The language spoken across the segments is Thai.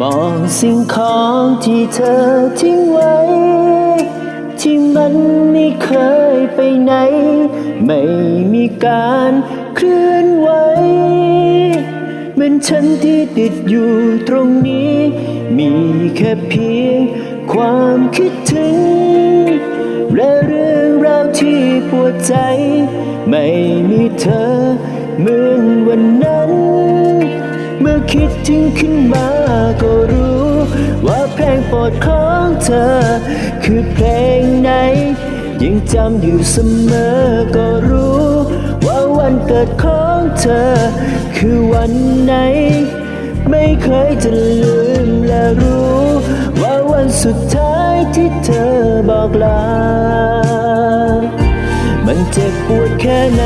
มองสิ่งของที่เธอทิ้งไว้ ที่มันไม่เคยไปไหน ไม่มีการเคลื่อนไหวเหมือนฉันที่ติดอยู่ตรงนี้ มีแค่เพียงความคิดถึง และเรื่องราวที่ปวดใจ ไม่มีเธอเหมือนวันนั้ คิดถึงขึ้นมาก็รู้ ว่าเพลงโปรดของเธอ คือเพลงไหน ยังจำอยู่เสมอก็รู้ ว่าวันเกิดของเธอ คือวันไหน ไม่เคยจะลืมและรู้ ว่าวันสุดท้ายที่เธอบอกลา มันเจ็บปวดแค่ไหน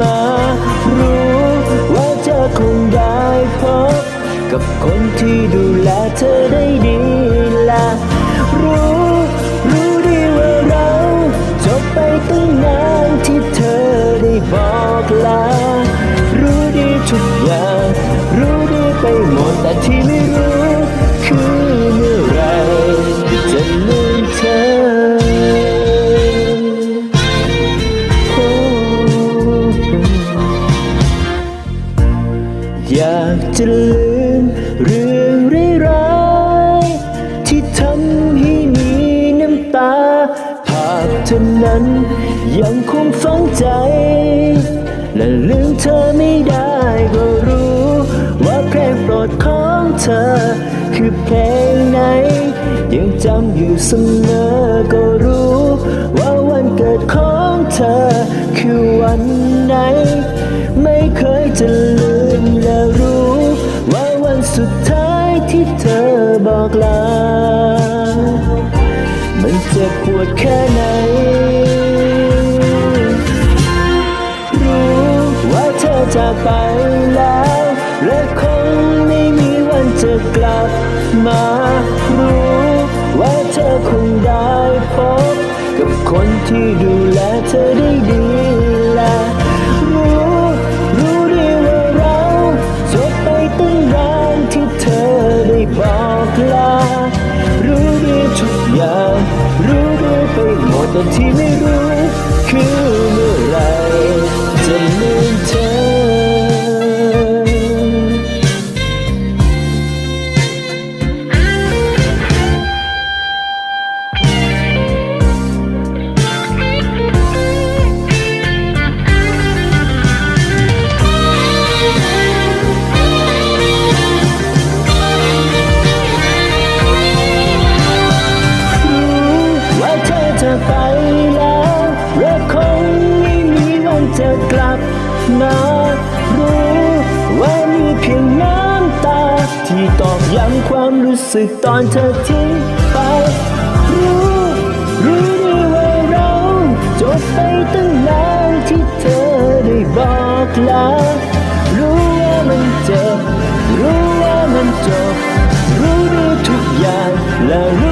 มา รู้ว่าเธอคงได้พบ กับคนที่ดูแลเธอได้ดีละรู้ รู้ดีว่าเราจบไปตั้งนานที่เธอได้บอกลา รู้ดีทุกอย่าง รู้ดีไปหมดแต่ที่ไม่รู้ อยากจะลืมเรื่องร้ายๆที่ทำให้มีน้ำตา ภาพเธอนั้นยังคงฝังใจ และลืมเธอไม่ได้ก็รู้ ว่าเพลงโปรดของเธอ คือเพลงไหน ยังจำอยู่เสมอก็รู้ ว่าวันเกิดของเธอ คือวันไหน ไม่เคย สุดท้ายที่เธอบอกลา มันเจ็บปวดแค่ไหน รู้ว่าเธอจากไปแล้ว และคงไม่มีวันจะกลับมา รู้ว่าเธอคงได้พบ กับคนที่ดูแลเธอได้ดี แต่ที่ไม่รู้คือเมื่อำความรู้สึกตอนเธอทิ้งไป รู้รู้ดีว่าเราจบไปตั้งนานที่เธอได้บอกลารู้ว่ามันจบรู้ว่ามันจบ รู้ดีทุกอย่างแล้ว